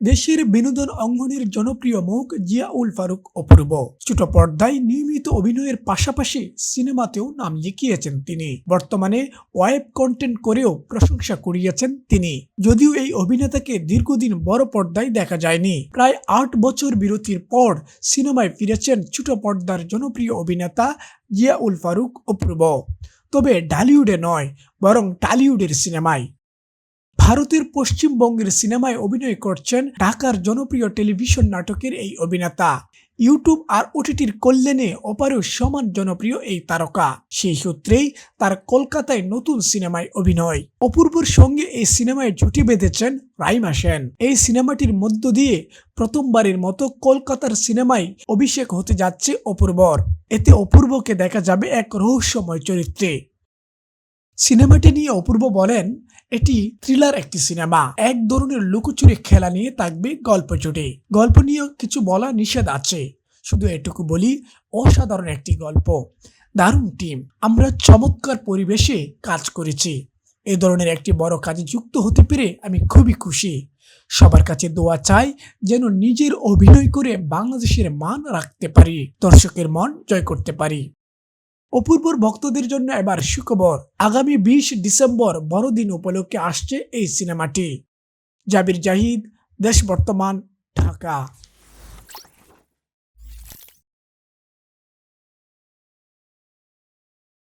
দেশের বিনোদন অঙ্গনের জনপ্রিয় মুখ জিয়াউল ফারুক অপূর্ব। ছোট পর্দায় নিয়মিত অভিনয়ের পাশাপাশি সিনেমাতেও নাম লিখিয়েছেন তিনি। বর্তমানে ওয়েব কন্টেন্ট করেও প্রশংসা কুড়িয়েছেন তিনি। যদিও এই অভিনেতাকে দীর্ঘদিন বড় পর্দায় দেখা যায়নি। প্রায় আট বছর বিরতির পর সিনেমায় ফিরেছেন ছোট পর্দার জনপ্রিয় অভিনেতা জিয়াউল ফারুক অপূর্ব। তবে ঢালিউডে নয়, বরং টালিউডের সিনেমায়। ভারতের পশ্চিমবঙ্গের সিনেমায় অভিনয় করছেন ঢাকার জনপ্রিয় টেলিভিশন নাটকের এই অভিনেতা। ইউটিউব আর ওটিটির কল্যাণে অপারেও সমান জনপ্রিয় এই তারকা। সেই সূত্রেই তার কলকাতায় নতুন সিনেমায় অভিনয়। অপূর্বর সঙ্গে এই সিনেমায় জুটি বেঁধেছেন রাইমা সেন। এই সিনেমাটির মধ্য দিয়ে প্রথমবারের মতো কলকাতার সিনেমায় অভিষেক হতে যাচ্ছে অপূর্বর। এতে অপূর্বকে দেখা যাবে এক রহস্যময় চরিত্রে। সিনেমাটি নিয়ে অপূর্ব বলেন এটি থ্রিলার একটি সিনেমা এক ধরনের লুকোচুরি খেলা নিয়ে থাকবে গল্প জুড়ে গল্প নিয়েও কিছু বলা নিষেধ আছে। শুধু এটুকু বলি, অসাধারণ একটি গল্প। দারুণ টিম আমরা চমৎকার পরিবেশে কাজ করেছি। এ ধরনের একটি বড় কাজে যুক্ত হতে পেরে আমি খুবই খুশি। সবার কাছে দোয়া চাই যেন নিজের অভিনয় করে বাংলাদেশের মান রাখতে পারি, দর্শকের মন জয় করতে পারি। অপূর্বর ভক্তদের জন্য এবার সুখবর। আগামী বিশ ডিসেম্বর বড়দিন উপলক্ষে আসছে এই সিনেমাটি। জাবির জাহিদ, দেশ বর্তমান, ঢাকা।